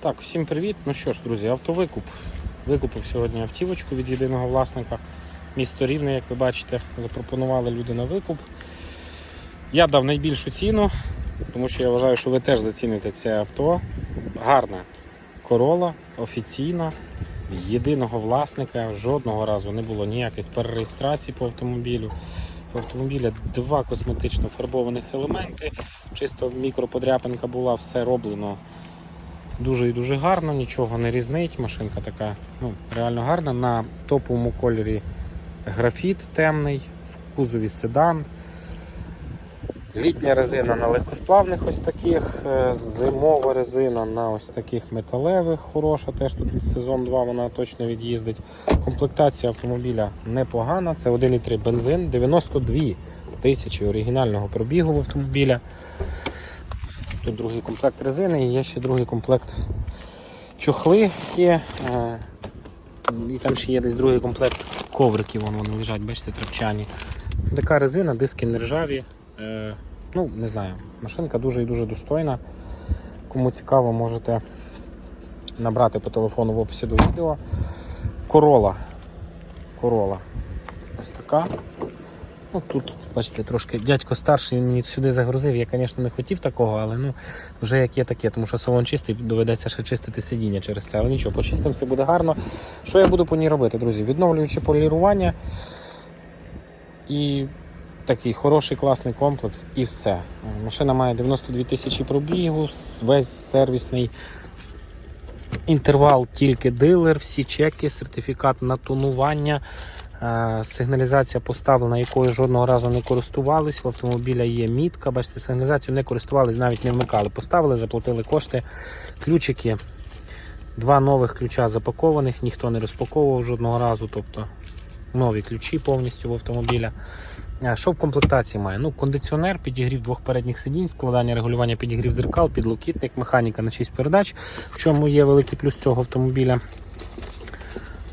Так, всім привіт. Ну що ж, друзі, автовикуп. Викупив сьогодні автівочку від єдиного власника. Місто Рівне, як ви бачите, запропонували люди на викуп. Я дав найбільшу ціну, тому що я вважаю, що ви теж заціните це авто. Гарна корола, офіційна, єдиного власника. Жодного разу не було ніяких перереєстрацій по автомобілю. В автомобіля два косметично фарбованих елементи. Чисто мікроподряпинка була, все роблено дуже і дуже гарно, нічого не різнить. Машинка така ну, реально гарна. На топовому кольорі графіт темний, в кузові седан. Літня резина на легкосплавних ось таких, е, зимова резина на ось таких металевих, хороша, теж тут сезон 2 вона точно від'їздить. Комплектація автомобіля непогана, це 1,3 бензин, 92 тисячі оригінального пробігу в автомобіля. Тут другий комплект резини і є ще другий комплект чохли є. е, І там ще є десь другий комплект ковриків, вон вони лежать, бачите, трапчані. Така резина, диски не ржаві. Е, Ну, не знаю. Машинка дуже і дуже достойна. Кому цікаво, можете набрати по телефону в описі до відео. Корола. Корола. Ось така. Ну, тут, бачите, трошки дядько старший мені сюди загрузив. Я, звісно, не хотів такого, але ну, вже як є таке, тому що салон чистий, доведеться ще чистити сидіння через це. Але нічого, почистимо, все буде гарно. Що я буду по ній робити, друзі? Відновлюючи полірування і такий хороший класний комплекс і все. Машина має 92 тисячі пробігу, весь сервісний інтервал тільки дилер, всі чеки, сертифікат на тонування. Е, Сигналізація поставлена, якою жодного разу не користувались. В автомобіля є мітка. Бачите, сигналізацію не користувались, навіть не вмикали. Поставили, заплатили кошти. Ключики. Два нових ключа запакованих, ніхто не розпаковував жодного разу. Тобто нові ключі повністю в автомобіля. Е, Що в комплектації має? Ну, кондиціонер, підігрів двох передніх сидінь, складання регулювання підігрів дзеркал, підлокітник, механіка на 6 передач. В чому є великий плюс цього автомобіля.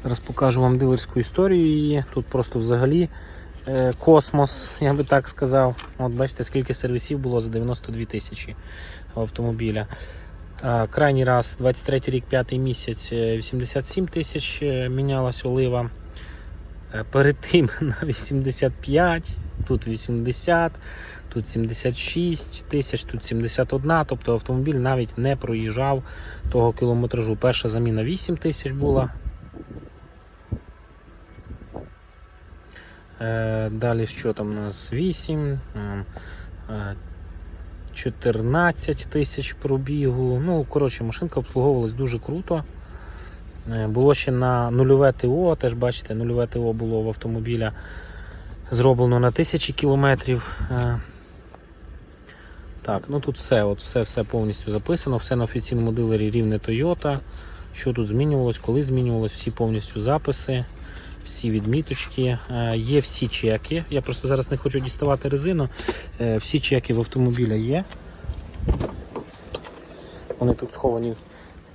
Зараз покажу вам дилерську історію її. Тут просто взагалі е, космос, я би так сказав. От бачите, скільки сервісів було за 92 тисячі автомобіля. Е, Крайній раз, 23 рік, 5 місяць, е, 87 тисяч е, мінялась олива. Е, Перед тим на 85, тут 80, тут 76 тисяч, тут 71. Тобто автомобіль навіть не проїжджав того кілометражу. Перша заміна 8 тисяч була. Далі що там у нас 8, е, 14 тисяч пробігу. Ну, коротше, машинка обслуговувалась дуже круто. Е, Було ще на нульове ТО, теж бачите, нульове ТО було в автомобіля зроблено на тисячі кілометрів. Е, Так, ну тут все, от все, все повністю записано, все на офіційному дилері рівне Toyota. Що тут змінювалось, коли змінювалось, всі повністю записи, всі відміточки. Е, Є всі чеки. Я просто зараз не хочу діставати резину. Е, Всі чеки в автомобіля є. Вони тут сховані.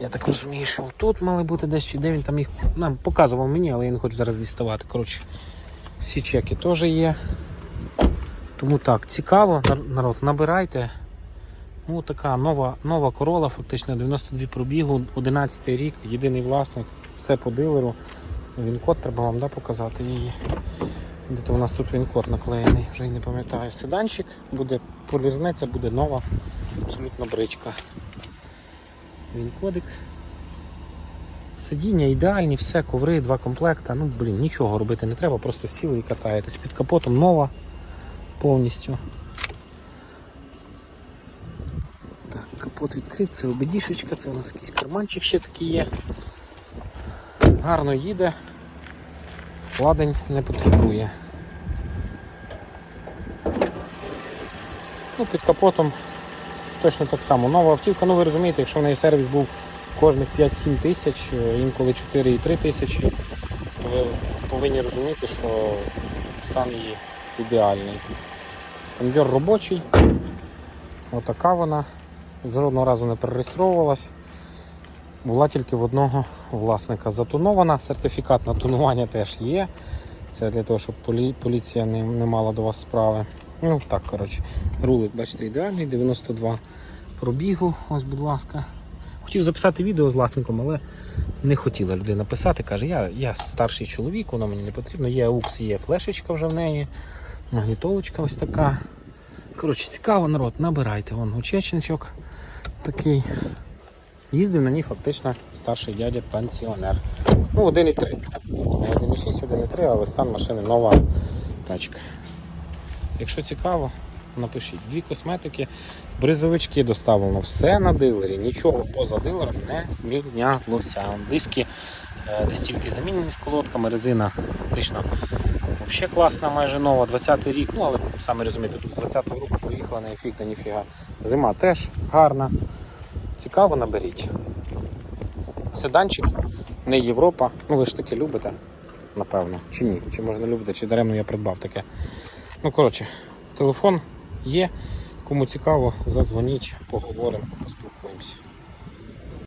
Я так розумію, що тут мали бути десь чи де він там їх нам показував мені, але я не хочу зараз діставати. Коротше, всі чеки теж є. Тому так, цікаво, народ, набирайте. Ну, така нова, нова корола, фактично 92 пробігу, 11 рік, єдиний власник, все по дилеру. Він код треба вам да, показати її. Де-то у нас тут він код наклеєний, вже й не пам'ятаю. Седанчик буде полірнеться, буде нова, абсолютно бричка. Він кодик. Сидіння ідеальні, все, коври, два комплекта. Ну, блін, нічого робити не треба, просто сіли і катаєтесь. Під капотом нова повністю. Так, капот відкрив, це обедішечка, це у нас якийсь карманчик ще такий є. Гарно їде, ладень не потребує. Ну, під капотом точно так само. Нова автівка, ну ви розумієте, якщо в неї сервіс був кожних 5-7 тисяч, е, інколи 4,3 тисячі, то ви повинні розуміти, що стан її ідеальний. Кондьор робочий, отака вона, жодного разу не перереєстровувалась. Була тільки в одного власника затонована, сертифікат на тонування теж є. Це для того, щоб полі- поліція не, не мала до вас справи. Ну так, коротше. Рулик, бачите, ідеальний, 92 пробігу. Ось, будь ласка. Хотів записати відео з власником, але не хотіла людина писати. Каже, я, я старший чоловік, воно мені не потрібно. Є AUX, є флешечка вже в неї, магнітолочка ось така. Коротше, цікаво, народ, набирайте. Вон учечничок такий. Їздив на ній фактично старший дядя пенсіонер. Ну, 1,3. Не 1,6, 1,3, але стан машини нова тачка. Якщо цікаво, напишіть. Дві косметики, бризовички доставлено, все на дилері, нічого поза дилером не мінялося. Диски десь замінені з колодками, резина фактично взагалі класна, майже нова, 20-й рік, ну але самі розумієте, тут з 20-го року поїхала на ефік та ніфіга. Зима теж гарна. Цікаво наберіть. Седанчик, не Європа. Ну ви ж таки любите, напевно. Чи ні? Чи може не любите, чи даремно я придбав таке. Ну, коротше, телефон є. Кому цікаво, задзвоніть, поговоримо, поспілкуємося.